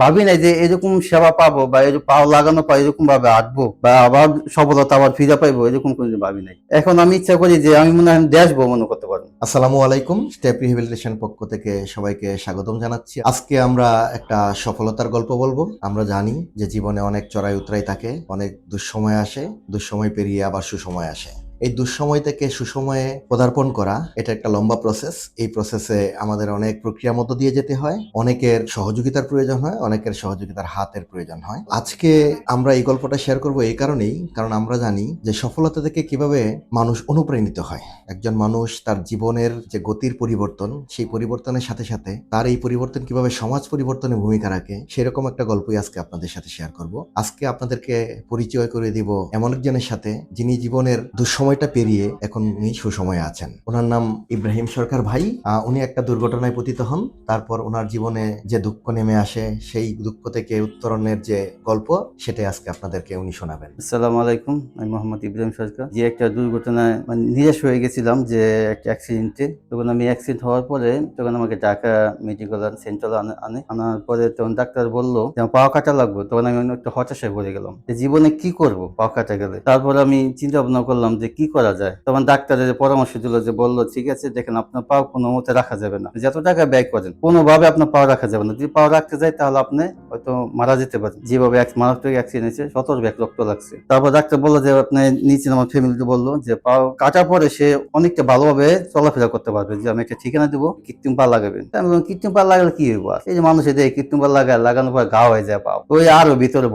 ভাবি নাই যে এরকম সেবা পাবো বা এরকম পাও লাগানো পা এরকম ভাবে আঁটবো বা আবার সফলতা আবার ফিরে পাইবো, এরকম কোনো ভাবি নাই। এখন আমি ইচ্ছা করি যে আমি মনে হয় দেশ ভ্রমণ করতে পারব। আসসালামু আলাইকুম, স্টেপ রিহেবিলিটেশন পক্ষ থেকে সবাইকে স্বাগতম জানাচ্ছি। আজকে আমরা একটা সফলতার গল্প বলব। আমরা জানি যে জীবনে অনেক চড়াই উতরাই থাকে, অনেক দুঃসময় আসে, দুঃসময় পেরিয়ে আবার সুসময় আসে। এই দুঃসময় থেকে সুসময়ে পদার্পণ করা, এটা একটা লম্বা প্রসেস এই প্রসেসে আমাদের অনেক প্রক্রিয়ার মধ্য দিয়ে যেতে হয়। অনেকের সহযোগিতার প্রয়োজন হয়, অনেকের সহযোগিতার হাতের প্রয়োজন হয়। আজকে আমরা এই গল্পটা শেয়ার করব এই কারণেই, কারণ আমরা জানি যে সফলতা থেকে কীভাবে মানুষ অনুপ্রাণিত হয়। একজন মানুষ তার জীবনের যে গতির পরিবর্তন, সেই পরিবর্তনের সাথে সাথে তার এই পরিবর্তন কীভাবে সমাজ পরিবর্তনে ভূমিকা রাখে, সেরকম একটা গল্পই আজকে আপনাদের সাথে শেয়ার করব। আজকে আপনাদেরকে পরিচয় করে দিব এমন একজনের সাথে, যিনি জীবনের দুঃসময়টা পেরিয়ে এখন উনি সুসময়ে আছেন। ওনার নাম ইব্রাহিম সরকার ভাই। উনি একটা দুর্ঘটনায় পতিত হন। তারপর ওনার জীবনে যে দুঃখ নেমে আসে, সেই দুঃখ থেকে উত্তরণের যে গল্প, সেটাই আজকে আপনাদেরকে উনি শোনাবেন। আসসালামু আলাইকুম, আমি মোহাম্মদ ইব্রাহিম সরকার। যে একটা দুর্ঘটনায় মানে নিরাশ হয়ে গেছিলাম যে একটা অ্যাক্সিডেন্টে তখন আমি অ্যাক্সিডেন্ট হওয়ার পরে তখন আমাকে ঢাকা মেডিকেল সেন্টার আনে আনে। আনার পরে তখন ডাক্তার বলল পাওয়া কাটা লাগবে। তখন আমি একটা হতাশায় পড়ে গেলাম। যে জীবনে কি করব পাওয়া কাটা গেলে? তারপর আমি চিন্তা ভাবনা করলাম যে কি করা যায়? তখন ডাক্তারের যে পরামর্শ দিল যে বলল ঠিক আছে দেখেন আপনার পাও কোনো মতে রাখা যাবে না। যত টাকা ব্যয় করেন কোনোভাবে আপনার পাও রাখা যাবে না। যদি পাও রাখতে যায় তাহলে আপনি হয়তো মারা যেতে পারেন। যেভাবে এক মারাত্মক অ্যাক্সিডেন্ট হয়েছে সতেরো ব্যাগ রক্ত লাগছে। তারপর ডাক্তার বলল যে আপনি নিচে আমার ফ্যামিলিতে বলল যে পাও কাটার পরে সে অনেকটা ভালোভাবে চলাফেরা করতে পারবে। যে আমি একটা ঠিকানা দেবো কৃত্রিম পা লাগাবেন। আমি বললাম, কৃত্রিম পা লাগালে কি হইব? এই যে মানুষ এদের কৃত্রিম পা লাগায় লাগানোর পর ঘা হয়ে যায় পাও। ওই আরও ভিতরে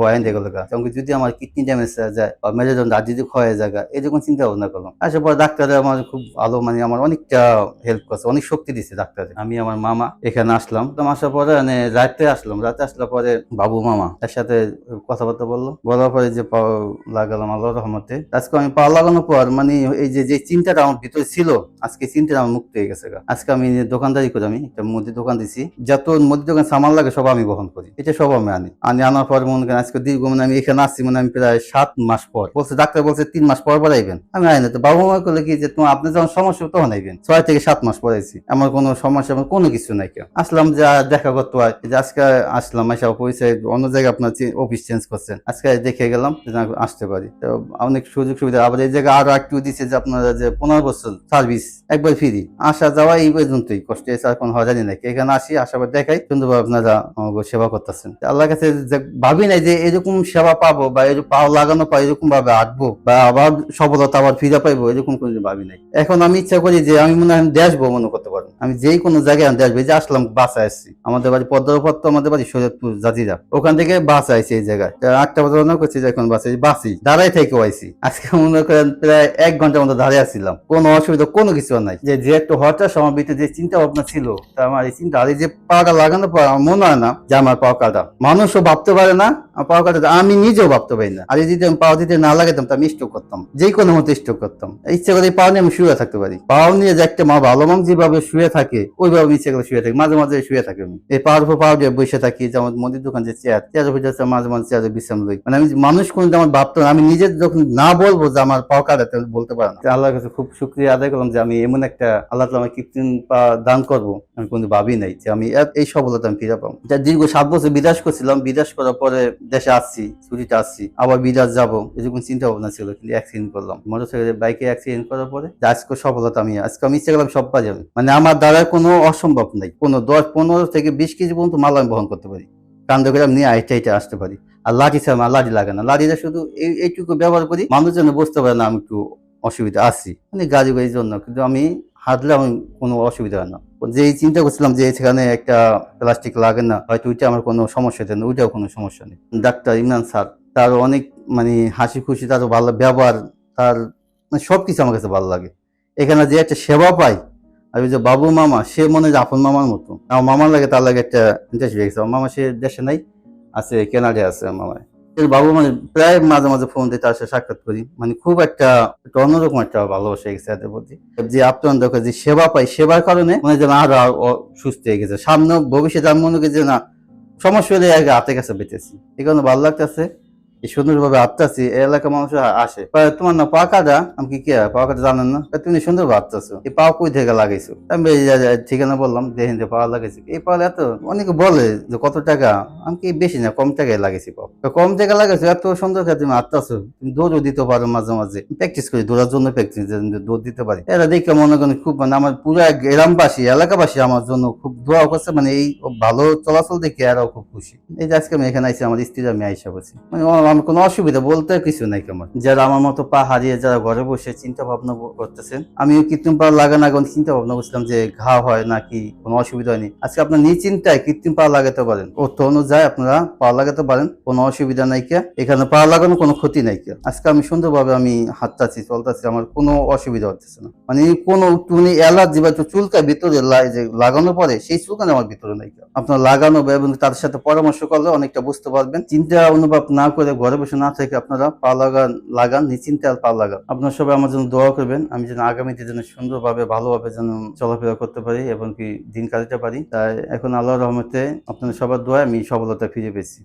গা। কি যদি আমার কিডনি ড্যামেজ হয়ে যায় বা মেরুদণ্ড আর ক্ষয় হয়ে যায় গা, এরকম চিন্তা ভাবনা করলাম। আসার পর ডাক্তার আমার খুব ভালো মানে আমার অনেকটা হেল্প করছে, অনেক শক্তি দিচ্ছে ডাক্তার। আমি আমার মামা, এখানে আসলাম। তো আসার পরে মানে রাতে আসলাম। রাতে আসলার পরে বাবু, মামা তার সাথে কথাবার্তা বলল। বলার পরে যে পাও লাগালাম আল্লাহ রহমতে। আজকে আমি পা লাগানোর পর মানে এই যে যে চিন্তাটা আমার ভিতরে ছিল, আজকে চিন্তাটা আমার মুক্ত হয়ে গেছে আজকে আমি দোকানদারি করি, আমি একটা মুদির দোকান দিছি। যত মুদির দোকান সামান লাগে, সব আমি বহন করি। এটা সব আমি আনি। আনি, আনার পর মনে করেন আজকে দীর্ঘ মানে আমি এখানে আসছি মানে আমি প্রায় সাত মাস পর। বলছে, ডাক্তার বলছে, তিন মাস পর পর আইবেন। আমি বাবু মা করলে কি যে তোমার আপনি যখন সমস্যা তখন আইবেন। ছয় থেকে সাত মাস পর আমার কোনো সমস্যা কোনো কিছু নাই কেউ। আসলাম যে দেখা করতে হয়। যে আজকে আসলাম এসে অন্য জায়গায় আপনার অফিস চেঞ্জ করছেন। আজকে দেখে গেলাম আসতে পারি। তো অনেক সুযোগ সুবিধা। আবার এই জায়গায় আরও একটু দিচ্ছে যে আপনারা যে পনেরো বছর সার্ভিস একবার ফ্রি আসা যাওয়া এই পর্যন্তই। কষ্ট এসে আর কোনো হজানি নাকি এখানে আসি, আসার পর দেখাই, সুন্দরভাবে আপনারা সেবা করতেছেন। আল্লাহর কাছে ভাবি নাই যে এরকম সেবা পাবো বা এরকম পাও লাগানো পা এরকম ভাবে আঁটবো বা আবার সফলতা আবার ফিরে পাইবো এরকম কোনো ভাবি নাই। এখন আমি ইচ্ছা করি যে আমি মনে হয় দেশ ভ্রমণ করতে পারব। আমি যেই কোনো জায়গায় আমি দেশ যে আসলাম বাসে আসছি। আমাদের বাড়ি পদ্মার তো আমাদের বাড়ি শরীয়তপুর জাজিরা। ওখান থেকে বাস আইছি এই জায়গায়। আটটা বাজে রওনা করছি যে এখন বাসে বাসি। দাঁড়াই থেকে আইছি। আজকে মনে করেন প্রায় এক ঘণ্টার মতো দাঁড়িয়ে আসছিলাম। কোনো অসুবিধা, কোনো কিছু নাই। যে যে একটু হঠাৎ সময় ভিতরে যে চিন্তা ভাবনা ছিল, তা আমার এই চিন্তা, আর যে পাওয়াটা লাগানো মনে হয় না যে আমার পাওয়া কাটা। মানুষও ভাবতে পারে না আমার পাওয়া কাটা আমি নিজেও ভাবতে পারি না। আর যদি আমি পাওয়া দিতে না লাগাতাম তা আমি স্টোক করতাম। যে কোনো মতো স্টোক করতাম। ইচ্ছে করে পাওয়া নিয়ে আমি শুয়ে থাকতে পারি। পাও নিয়ে যে একটা মা ভালো মানুষ যেভাবে শুয়ে থাকে, ওইভাবে আমি ইচ্ছে করে শুয়ে থাকি। মাঝে মাঝে শুয়ে থাকি আমি। এই পাওয়ার উপর পাওয়া দিয়ে বসে থাকি, যেমন মুদির দোকান যে চেয়ার চেয়ার উপর যাচ্ছে, মাঝে মাঝে চেয়ারে বিশ্রাম লই। মানে আমি মানুষ কোন আমার ভাবতো না। আমি নিজে যখন না বলব যে আমার পাওয়া কাটাতে বলতে পারি না। আল্লাহর কাছে খুব শুক্রিয়া আদায় করলাম যে আমি এমন একটা আল্লাহ তালা আমার কৃত্রিম পা দান করব। আমি কোনো ভাবি নাই যে আমি এই সফলতা আমি ফিরে পাবো। যা দীর্ঘ সাত বছর বিদেশ করছিলাম। বিদেশ করার পরে দেশে আসছি, ছুটিতে আসছি, আবার বিদেশ যাব, এরকম চিন্তা ভাবনা ছিল, কিন্তু অ্যাক্সিডেন্ট করলাম। মোটরসাইকেলে বাইকে অ্যাক্সিডেন্ট করার পরে আজকে সফলতা আমি, আজকে আমি ইচ্ছে করলাম সব পা যাবে মানে আমার দ্বারা কোনো অসম্ভব নাই। কোনো দশ, পনেরো থেকে বিশ কেজি পর্যন্ত মাল আমি বহন করতে পারি। কান্দ করে আমি নিয়ে আইটা আইটা আসতে পারি। আর লাঠি ছাড়া লাঠি লাগে না। লাঠিটা শুধু এই- এইটুকু ব্যবহার করি, মানুষজন বুঝতে পারে না আমি একটু অসুবিধা আছি। মানে গাড়ি গাড়ির জন্য, কিন্তু আমি হাঁটলে আমি কোনো অসুবিধা হয় না। যে এই চিন্তা করছিলাম যে সেখানে একটা প্লাস্টিক লাগে না, হয়তো ওইটা আমার কোনো সমস্যা হতো না, ওইটাও কোনো সমস্যা নেই। ডাক্তার ইমরান স্যার, তার অনেক মানে হাসি খুশি, তার ভালো ব্যবহার, তার মানে সবকিছু আমার কাছে ভালো লাগে। এখানে যে একটা সেবা পাই, আর ওই যে বাবু মামা, সে মনে হয় আপন মামার মতো। আমার মামার লাগে তার লাগে একটা ইন্টারেস্ট হয়ে গেছে আমার মামা সে দেশে নাই, আছে, কেনাডায় আছে মামায় বাবু মানে প্রায় মাঝে মাঝে ফোন দিয়ে তার সাথে সাক্ষাৎ করি। মানে খুব একটা অন্যরকম একটা ভালোবাসা গেছে এদের প্রতি। যে আপনার দেখো, যে সেবা পাই সেবার কারণে মনে যেন আরও সুস্থ হয়ে গেছে। সামনে ভবিষ্যতে আমি মনে করি যে না, সমস্যা হলে আগে হাতে কাছে বেঁচেছি এখানে ভালো লাগতেছে। সুন্দরভাবে আটতাছি এলাকার মানুষ আসে। তোমার না পা কাটা? আমি কি কে? পা কাটা জানেন না? তুমি সুন্দরভাবে আটতাছো এই পা কই থেকে লাগাইছো? আমি যে- যে ঠিকানা বললাম, দেখেন যে পা লাগাইছি। এই পা এত, অনেকে বলে যে কত টাকা? আমি কি বেশি না কম টাকায় লাগাইছি পা কম টাকা লাগাইছো, এত সুন্দর করে তুমি আটতাছো তুমি দৌড়ও দিতে পারো মাঝে মাঝে। প্র্যাকটিস করি, দৌড়ার জন্য প্র্যাকটিস দৌড় দিতে পারি। এরা দেখে মনে করেন খুব মানে আমার পুরো গ্রামবাসী, এলাকাবাসী আমার জন্য খুব দোয়া করছে। মানে এই ভালো চলাচল দেখে এরাও খুব খুশি। এই যে আজকে আমি এখানে আইসি আমার স্ত্রী আমি আইসা বলছি মানে আমার আমার কোনো অসুবিধা বলতে কিছু নাই কেমন। যারা আমার মতো পা হারিয়ে যারা ঘরে বসে চিন্তা ভাবনা করতেছেন আমি কৃত্রিম পা লাগানো আগে চিন্তা ভাবনা করছিলাম যে ঘা হয় নাকি কোনো অসুবিধা হয়নি। আজকে আপনার নিজ চিন্তায় কৃত্রিম পা লাগাতে পারেন। অর্থ অনুযায়ী আপনারা পা লাগাতে পারেন, কোনো অসুবিধা নাই কে। এখানে পা লাগানো কোনো ক্ষতি নাই কে। আজকে আমি সুন্দরভাবে আমি হাঁটতাছি, চলতাছি, আমার কোনো অসুবিধা হচ্ছে না। মানে কোনো টুনি অ্যালার্জি বা চুলকায় ভিতরে লা- যে লাগানোর পরে, সেই চুলকানো আমার ভিতরে নাই কেউ। আপনার লাগানো এবং তাদের সাথে পরামর্শ করলে অনেকটা বুঝতে পারবেন। চিন্তা অনুভব না করে ঘরে বসে না থেকে আপনারা পা লাগান লাগান, নিশ্চিন্তে আর পা লাগান। আপনারা সবাই আমার জন্য দোয়া করবেন, আমি যেন আগামীতে যেন সুন্দরভাবে, ভালোভাবে যেন চলাফেরা করতে পারি এবং কি দিন কাটাতে পারি। তাই এখন আল্লাহর রহমতে আপনাদের সবার দোয়া আমি সফলতা ফিরে পেয়েছি।